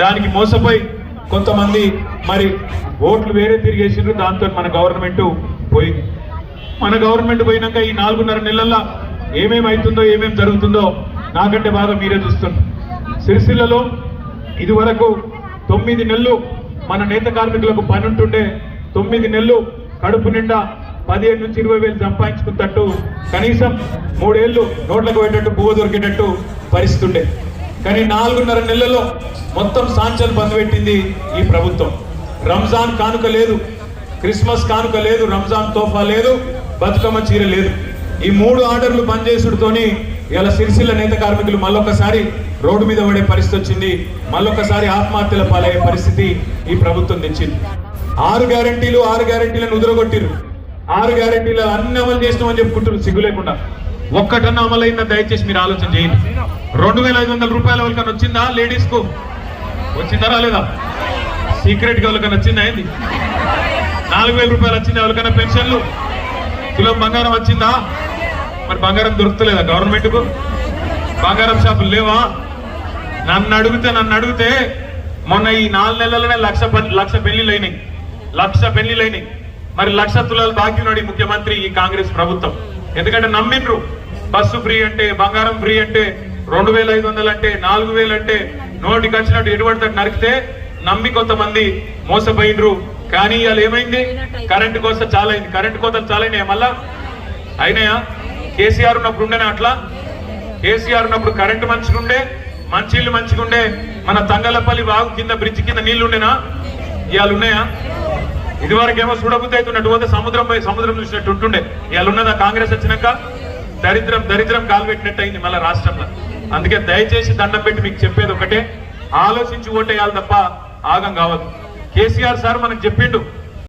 దానికి మోసపోయి కొంతమంది మరి ఓట్లు వేరే తిరిగేసిండ్రు. దాంతో మన గవర్నమెంట్ పోయింది మన గవర్నమెంట్ పోయినాక ఈ నాలుగున్నర నెలల్లో ఏమేమి అవుతుందో ఏమేమి జరుగుతుందో నాకంటే బాగా మీరే చూస్తున్నారు. సిరిసిల్లలో ఇదివరకు తొమ్మిది నెలలు మన నేత కార్మికులకు పని ఉంటుండే తొమ్మిది నెలలు కడుపు నిండా పదిహేను నుంచి ఇరవై వేలు సంపాదించుకున్నట్టు కనీసం మూడేళ్ళు నోట్లకు పోయేటట్టు పువ్వు దొరికేటట్టు పరిస్థితి కానీ నాలుగున్నర నెలల్లో మొత్తం సాంచలు బంద్ పెట్టింది ఈ ప్రభుత్వం. రంజాన్ కానుక లేదు క్రిస్మస్ కానుక లేదు రంజాన్ తోఫా లేదు బతుకమ్మ చీర లేదు. ఈ మూడు ఆర్డర్లు బంద్ చేసుడుతోని ఇలా సిరిసిల్ల నేత కార్మికులు మళ్ళొకసారి రోడ్డు మీద పడే పరిస్థితి వచ్చింది. మళ్ళొకసారి ఆత్మహత్యల పాలయ్యే పరిస్థితి ఈ ప్రభుత్వం తెచ్చింది. ఆరు గ్యారంటీలు ఆరు గ్యారంటీలను ఉదరగొట్టిరు ఆరు గ్యారంటీలు అన్ని అమలు చేసినామని చెప్పుకుంటారు సిగ్గు లేకుండా. ఒక్కటన్నా అమలైందా? దయచేసి మీరు ఆలోచన చేయండి. రెండు వేల ఐదు వందల రూపాయల వాళ్ళకన్నా వచ్చిందా లేడీస్కు వచ్చిందా రాలేదా? సీక్రెట్గా వాళ్ళకన్నా వచ్చిందా ఏంది? నాలుగు వేల రూపాయలు వచ్చిందా ఎవరికైనా పెన్షన్లు? తులం బంగారం వచ్చిందా? మరి బంగారం దొరుకుతలేదా గవర్నమెంట్కు బంగారం షాపులు లేవా? నన్ను అడిగితే నన్ను అడిగితే మొన్న ఈ నాలుగు నెలలనే లక్ష లక్ష పెళ్ళిలు అయినాయి. లక్ష పెళ్ళిలు అయినాయి. మరి లక్ష తులాలు బాకీ ఉన్నాడు ఈ ముఖ్యమంత్రి ఈ కాంగ్రెస్ ప్రభుత్వం. ఎందుకంటే నమ్మిండ్రు. బస్సు ఫ్రీ అంటే బంగారం ఫ్రీ అంటే రెండు వేల ఐదు వందలు అంటే నాలుగు వేలు అంటే నోటికి వచ్చినట్టు ఎటువంటి నరికితే నమ్మి కొంతమంది మోసపోయినరు కానీ ఇవాళ ఏమైంది? కరెంటు కోత చాలా అయింది. కరెంటు కోతలు చాలా అయినాయా మళ్ళా? అయినాయా? కేసీఆర్ ఉన్నప్పుడు ఉండేనా అట్లా? కేసీఆర్ ఉన్నప్పుడు కరెంటు మంచిగా ఉండే మంచిళ్ళు మంచిగా ఉండే మన తంగలపల్లి వాగు కింద బ్రిడ్జ్ కింద నీళ్ళు ఉండేనా? ఇవాళ ఉన్నాయా? ఇదివరకేమో చూడబుద్ధి అవుతున్నట్టు పోతే సముద్రం పోయి సముద్రం చూసినట్టు ఉంటుండే. ఇవాళ ఉన్నదా కాంగ్రెస్ వచ్చినాక? దరిద్రం దరిద్రం కాలు పెట్టినట్టు అయింది మళ్ళీ రాష్ట్రంలో. అందుకే దయచేసి దండం పెట్టి మీకు చెప్పేది ఒకటే. ఆలోచించి ఓటేయాలి తప్ప ఆగం కావద్దు. కేసీఆర్ సార్ మనకు చెప్పిండు